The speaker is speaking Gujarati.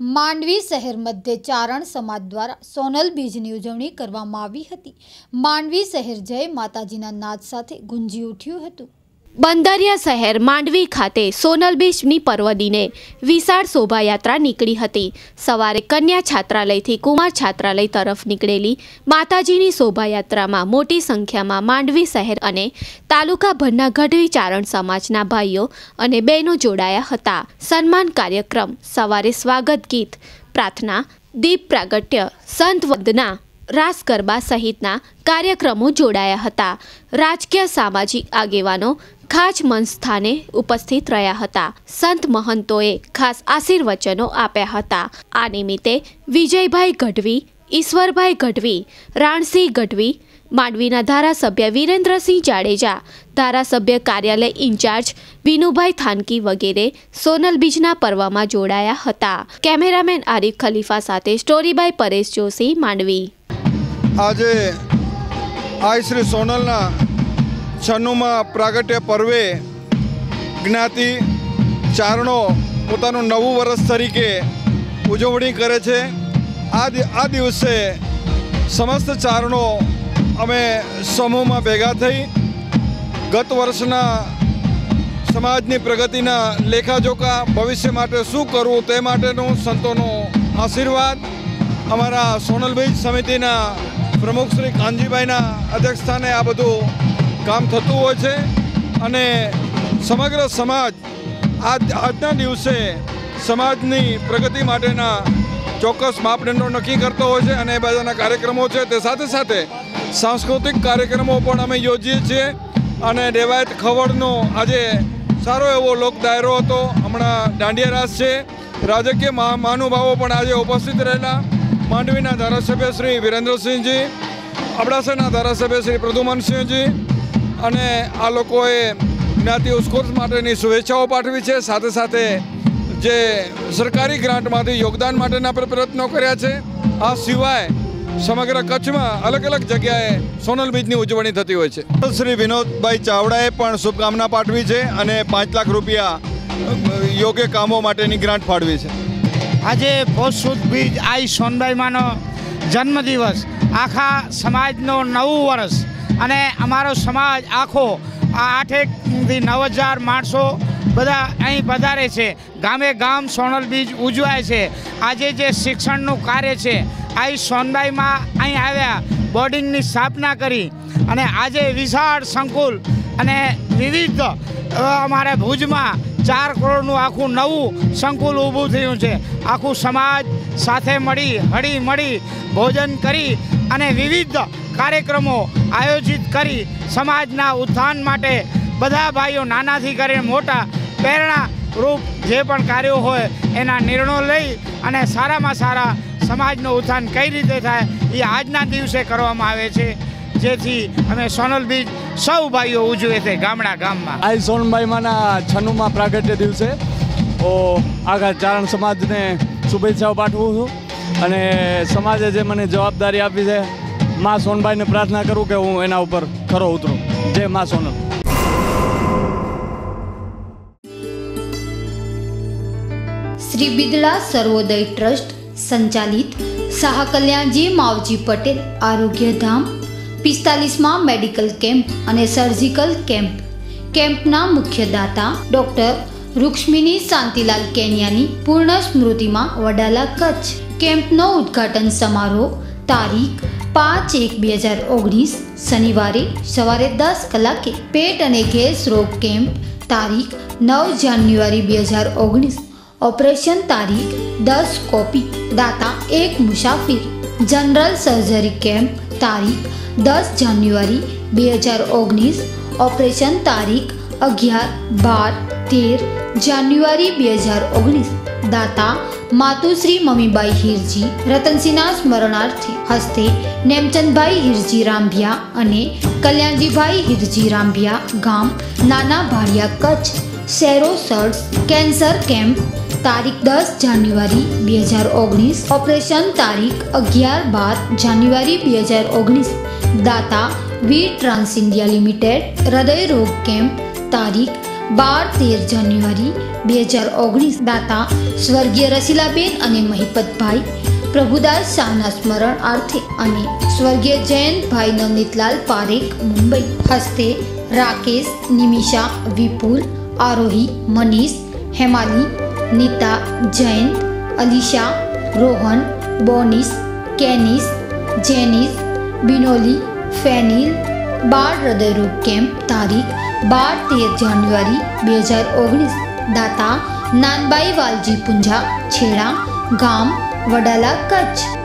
માંડવી શહેર મધ્ય ચારણ સમાજ દ્વારા સોનલ બીજની ઉજવણી કરવામાં આવી હતી. માંડવી શહેર જય માતાજીના નાદ સાથે ગુંજી ઉઠ્યું હતું. બંદરિયા શહેર માંડવી ખાતે સોનલ બીચની પર્વદીને વિશાળ શોભાયાત્રા નીકળી હતી. સવારે કન્યા છાત્રાલયથી કુમાર છાત્રાલય તરફ નીકળેલી માતાજીની શોભાયાત્રામાં મોટી સંખ્યામાં માંડવી શહેર અને તાલુકાભરના ગઢવી ચારણ સમાજના ભાઈઓ અને બહેનો જોડાયા હતા. સન્માન કાર્યક્રમ, સવારે સ્વાગત ગીત, પ્રાર્થના, દીપ પ્રાગટ્ય, સંત વંદના રાસ ગરબા સહિતના કાર્યક્રમો જોડાયા હતા. રાજકીય સામાજિક આગેવાનો ખાસ મંચ સ્થાને ઉપસ્થિત રહ્યા હતા. સંત મહંતોએ ખાસ આશીર્વચનો આપ્યા હતા. આ નિમિત્તે વિજયભાઈ ગઢવી, ઈશ્વરભાઈ ગઢવી, રાણસિંહ ગઢવી, માંડવીના ધારાસભ્ય વિરેન્દ્રસિંહ જાડેજા, ધારાસભ્ય કાર્યાલય ઇન્ચાર્જ વિનુભાઈ થાનકી વગેરે સોનલ બીજના પર્વમાં જોડાયા હતા. કેમેરામેન આરિફ ખલીફા સાથે સ્ટોરીબાય પરેશ જોશી, માંડવી. આજે આઈ શ્રી સોનલના છન્નુમાં પ્રાગટ્ય પર્વે જ્ઞાતિ ચારણો પોતાનું નવું વર્ષ તરીકે ઉજવણી કરે છે. આ આ દિવસે સમસ્ત ચારણો અમે સમૂહમાં ભેગા થઈ ગત વર્ષના સમાજની પ્રગતિના લેખાજોખા ભવિષ્ય માટે શું કરવું તે માટેનું સંતોનો આશીર્વાદ અમારા સોનલભાઈ સમિતિના પ્રમુખ શ્રી કાનજીભાઈના અધ્યક્ષસ્થાને આ બધું કામ થતું હોય છે અને સમગ્ર સમાજ આજ, આજના દિવસે સમાજની પ્રગતિ માટેના ચોક્કસ માપદંડો નક્કી કરતો હોય છે અને એ બધાના કાર્યક્રમો છે. તે સાથે સાથે સાંસ્કૃતિક કાર્યક્રમો પણ અમે યોજીએ છીએ અને દેવાયત ખવડનો આજે સારો એવો લોક દાયરો હતો. હમણાં દાંડિયા રાસ છે. રાજકીય મહા- મહાનુભાવો પણ આજે ઉપસ્થિત રહેલા. માંડવીના ધારાસભ્ય શ્રી વિરેન્દ્રસિંહજી, અબડાસાના ધારાસભ્ય શ્રી પ્રદુમનસિંહજી અને આ લોકોએ જ્ઞાતિ ઉસ્કોર્સ માટેની શુભેચ્છાઓ પાઠવી છે. સાથે સાથે જે સરકારી ગ્રાન્ટમાંથી યોગદાન માટેના પણ પ્રયત્નો કર્યા છે. આ સિવાય સમગ્ર કચ્છમાં અલગ અલગ જગ્યાએ સોનલ બીજની ઉજવણી થતી હોય છે. શ્રી વિનોદભાઈ ચાવડાએ પણ શુભકામના પાઠવી છે અને પાંચ લાખ રૂપિયા યોગ્ય કામો માટેની ગ્રાન્ટ ફાળવી છે. આજે પોષ સુદ બીજ આઈ સોનબાઈમાનો જન્મદિવસ. આખા સમાજનો નવું વર્ષ અને અમારો સમાજ આખો આ આઠેકથી નવ હજાર માણસો બધા અહીં પધારે છે. ગામે ગામ સોનલ બીજ ઉજવાય છે. આજે જે શિક્ષણનું કાર્ય છે, આઈ સોનબાઈમાં અહીં આવ્યા, બોર્ડિંગની સ્થાપના કરી અને આજે વિશાળ સંકુલ અને વિવિધ અમારા ભુજમાં ચાર કરોડનું આખું નવું સંકુલ ઊભું થયું છે. આખું સમાજ સાથે મળી, હળી મળી ભોજન કરી અને વિવિધ કાર્યક્રમો આયોજિત કરી સમાજના ઉત્થાન માટે બધા ભાઈઓ નાનાથી કરીને મોટા પ્રેરણા રૂપ જે પણ કાર્યો હોય એના નિર્ણયો લઈ અને સારામાં સારા સમાજનું ઉત્થાન કઈ રીતે થાય એ આજના દિવસે કરવામાં આવે છે. જેથી અમે સોનલ બીજ સૌ ભાઈઓ ઉજવે છે ગામડા ગામમાં. આજ સોનભાઈ માના છન્નુમાં પ્રાગટ્ય દિવસે. ઓ આગળ ચારણ સમાજને શુભેચ્છાઓ પાઠવું છું. અને સમાજે જે મને જવાબદારી આપી છે મા સોનભાઈને પ્રાર્થના કરું કે હું એના ઉપર ખરો ઉતરું. જય મા સોનલ. શ્રી બિદલા સર્વોદય ટ્રસ્ટ સંચાલિત શાહ કલ્યાણજી માવજી પટેલ આરોગ્યધામ પિસ્તાલીસમાં મેડિકલ કેમ્પ અને સર્જિકલ કેમ્પ. કેમ્પના મુખ્ય દાતા ડોક્ટર રૂક્ષ્મિની શાંતિલાલ કેનિયાની પૂર્ણ સ્મૃતિમાં વડાલા કચ્છ. કેમ્પનો ઉદ્ઘાટન સમારોહ તારીખ પાંચ એક બે હજાર ઓગણીસ, શનિવારે સવારે દસ કલાકે. પેટ અને ગેસ રોગ કેમ્પ તારીખ નવ જાન્યુઆરી બે હજાર ઓગણીસ. ઓપરેશન તારીખ દસ કોપી. દાતા એક મુસાફિર. જનરલ સર્જરી કેમ્પ તારીખ દસ જાન્યુઆરી બે હજાર ઓગણીસ, ઓપરેશન તારીખ અગિયાર, બાર, તેર જાન્યુઆરી બે હજાર ઓગણીસ. દાતા માતુશ્રી મમીબાઈ હિરજી, રતનસિંહના સ્મરણાર્થે હસ્તે નેમચંદભાઈ હિરજી રાંભિયા અને કલ્યાણજીભાઈ હિરજી રાંભિયા ગામ નાના ભાડિયા કચ્છ સેરો સર્ટ્સ કેન્સર કેમ્પ તારીખ દસ જાન્યુઆરી બે હજાર ઓગણીસ, ઓપરેશન તારીખ અગિયાર બાર જાન્યુઆરી બે હજાર ઓગણીસ. દાતા વી ટ્રાન્સ ઇન્ડિયા લિમિટેડ, હૃદય રોગ કેમ્પ, તારીખ બાર તેર જાન્યુઆરી બે હજાર ઓગણીસ. દાતા સ્વર્ગીય રસીલાબેન અને મહિપતભાઈ પ્રભુદાસ શાહના સ્મરણ અર્થે અને સ્વર્ગીય જયંતભાઈ નવનીતલાલ પારેખ, મુંબઈ. હસ્તે રાકેશ, નિમિષા, વિપુલ, આરોહી, મનીષ, હેમાલી નીતા, જયંત, અલીશા, રોહન, બોનિસ, કેનિસ, જેનિસ, બિનોલી, ફેનિલ, બાળ હૃદયરોગ કેમ્પ, તારીખ, બાર તેર જાન્યુઆરી, બે હજાર ઓગણીસ, દાતા, નાનબાઈ વાલજી પુંજા, છેડા, ગામ, વડાલા કચ્છ.